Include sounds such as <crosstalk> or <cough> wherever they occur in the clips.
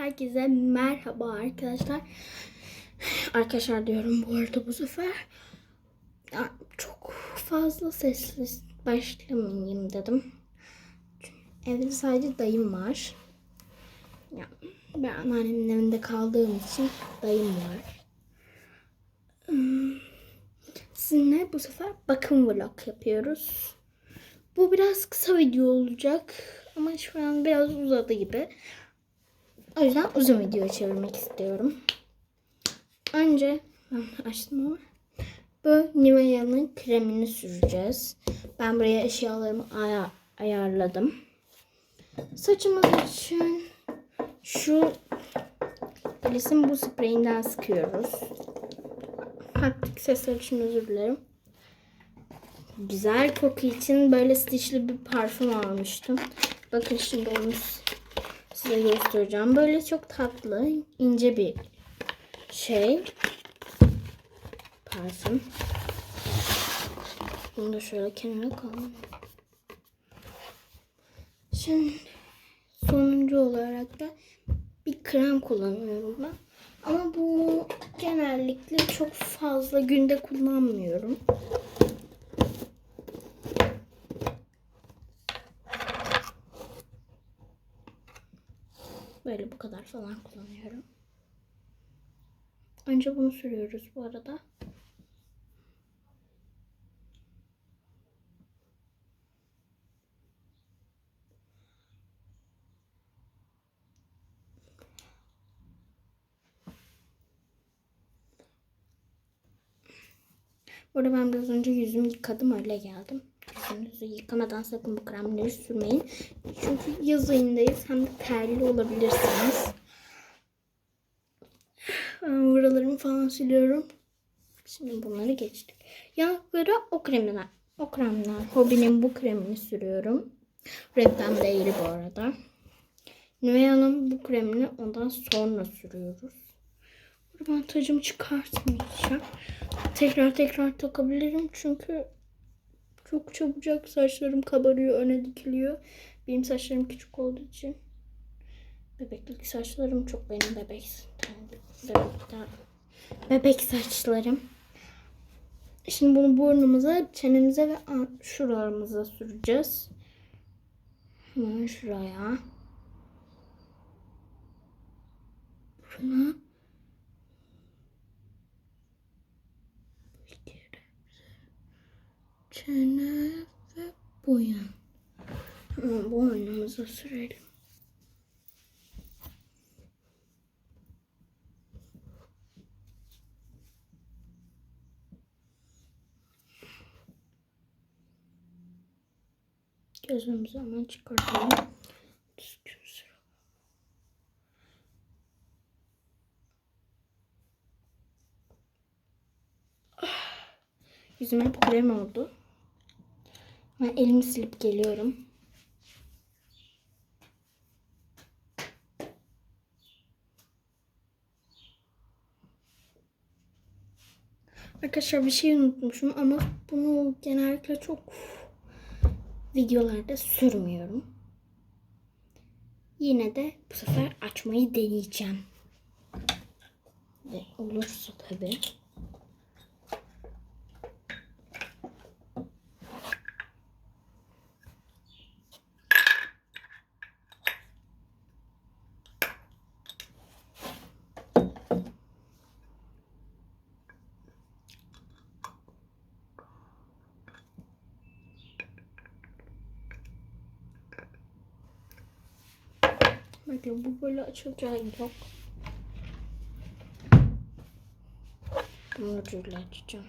herkese merhaba arkadaşlar. <sighs> Arkadaşlar diyorum bu arada bu sefer. Ya, çok fazla sesli başlamayayım dedim. Çünkü evde sadece dayım var. Ya, ben anneannemin evinde kaldığım için dayım var. Hmm, Sizinle bu sefer bakım vlog yapıyoruz. Bu biraz kısa video olacak ama şu an biraz uzadı gibi. O yüzden uzun video çevirmek istiyorum. Önce ben açtım ama bu Nivea'nın kremini süreceğiz. Ben buraya eşyalarımı aya- ayarladım. Saçımız için şu Alice'in bu spreyinden sıkıyoruz. Haklık sesler için özür dilerim. Güzel koku için böyle stitchli bir parfüm almıştım. Bakın şimdi onu size göstereceğim. Böyle çok tatlı, ince bir şey. Parfüm. Bunu da şöyle kenara koyalım. Şimdi sonuncu olarak da bir krem kullanıyorum ben. Ama bu genellikle çok fazla günde kullanmıyorum. Böyle bu kadar falan kullanıyorum. Önce bunu sürüyoruz bu arada. Burada ben biraz önce yüzümü yıkadım öyle geldim. Yüzünüzü yıkamadan sakın bu kremleri sürmeyin. Çünkü yaz ayındayız hem de terli olabilirsiniz. Buralarımı falan siliyorum. Şimdi bunları geçtik. Yanaklara o kremden, o kremden, Hobby'nin bu kremini sürüyorum. Reklam değil bu arada. Nivea'nın bu kremini ondan sonra sürüyoruz. Ben tacımı çıkartmayacağım. Tekrar tekrar takabilirim çünkü çok çabucak saçlarım kabarıyor, öne dikiliyor. Benim saçlarım küçük olduğu için. Bebeklik saçlarım çok benim bebek. Bebek saçlarım. Şimdi bunu burnumuza, çenemize ve şuralarımıza süreceğiz. Şuraya. Şuna. Ve boyun. Hemen boynumuza sürelim. Gözümüzü hemen çıkartalım. Düzgün sür. Yüzüme hep krem oldu. Ben elimi silip geliyorum. Arkadaşlar bir şey unutmuşum ama bunu genellikle çok videolarda sürmüyorum. Yine de bu sefer açmayı deneyeceğim. Ve olursa tabii. Bakın bu böyle açılacağı yok. Bunu ucuyla açacağım.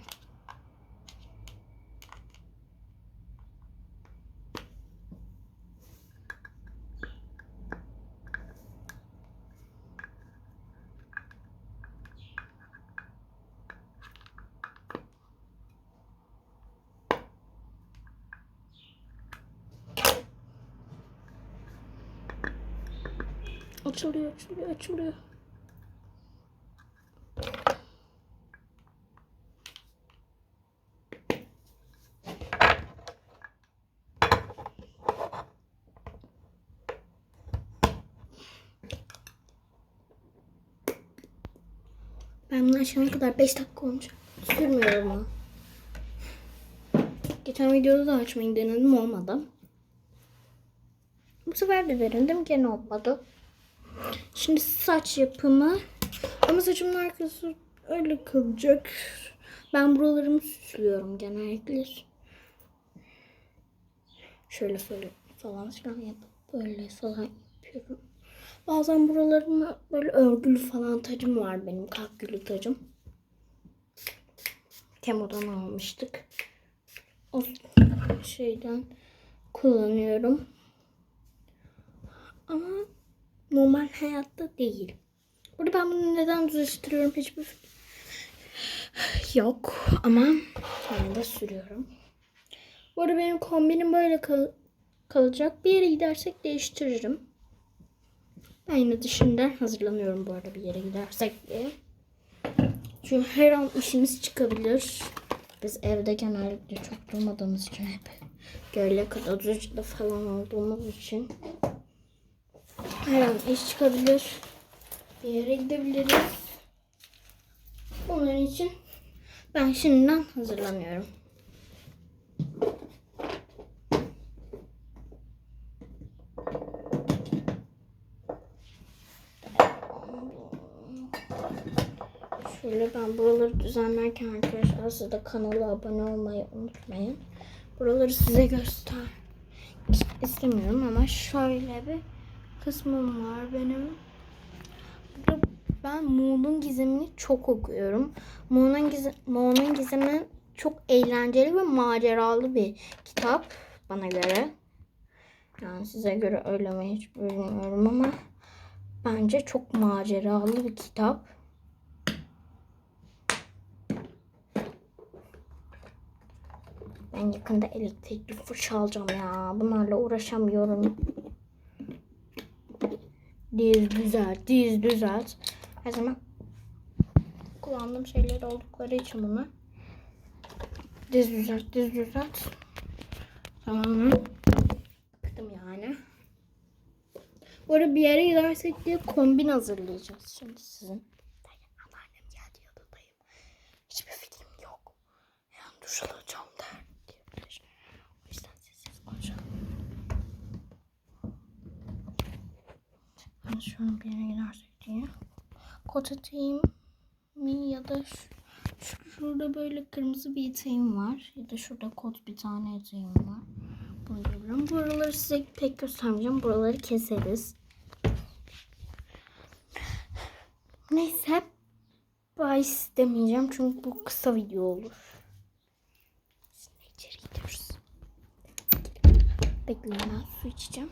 Açılıyor, açılıyor, açılıyor. Ben bunu açana kadar 5 dakika olacak. Sürmüyorum onu. Geçen videoda da açmayı denedim olmadı. Bu sefer de denedim gene olmadı. Şimdi saç yapımı. Ama saçımın arkası öyle kalacak. Ben buralarımı süslüyorum genellikle. Şöyle şöyle falan filan yapıp böyle falan yapıyorum. Bazen buralarıma böyle örgülü falan tacım var benim kalkgülü tacım. Temo'dan almıştık. O şeyden kullanıyorum. Ama normal hayatta değil. Burada ben bunu neden düzleştiriyorum hiçbir yok ama yine de sürüyorum. Bu arada benim kombinim böyle kal- kalacak. Bir yere gidersek değiştiririm. Ben yine dışında hazırlanıyorum bu arada bir yere gidersek diye. Çünkü her an işimiz çıkabilir. Biz evde genellikle çok durmadığımız için hep göle kadar falan olduğumuz için her an iş çıkabilir. Bir yere gidebiliriz. Onun için ben şimdiden hazırlanıyorum. Şöyle ben buraları düzenlerken arkadaşlar siz de kanala abone olmayı unutmayın. Buraları size göster istemiyorum ama şöyle bir kısmım var benim. Ben Muğl'un Gizemi'ni çok okuyorum. Muğl'un Gizemi, Muğl'un Gizemi çok eğlenceli ve maceralı bir kitap bana göre. Yani size göre öyle mi hiç bilmiyorum ama bence çok maceralı bir kitap. Ben yakında elektrikli fırça alacağım ya. Bunlarla uğraşamıyorum. Diz düzelt, diz düzelt. Her zaman kullandığım şeyler oldukları için bunlar. Diz düzelt, diz düzelt. Tamam? Bıktım yani. Bu arada bir yere gidersek diye kombin hazırlayacağız şimdi sizin. Anneannem geldi yanındayım. Hiçbir fikrim yok. Yani duş alacağım der. diyebilir. O yüzden sessiz konuşalım. Ben şu an bir yere gidersek diye. Kot atayım mi ya da şu, şu- şurada böyle kırmızı bir eteğim var. Ya da şurada kot bir tane eteğim var. Bunu diyebilirim. Buraları size pek göstermeyeceğim. Buraları keseriz. Neyse. Bye demeyeceğim çünkü bu kısa video olur. Şimdi içeri gidiyoruz. Bekleyin ben su içeceğim.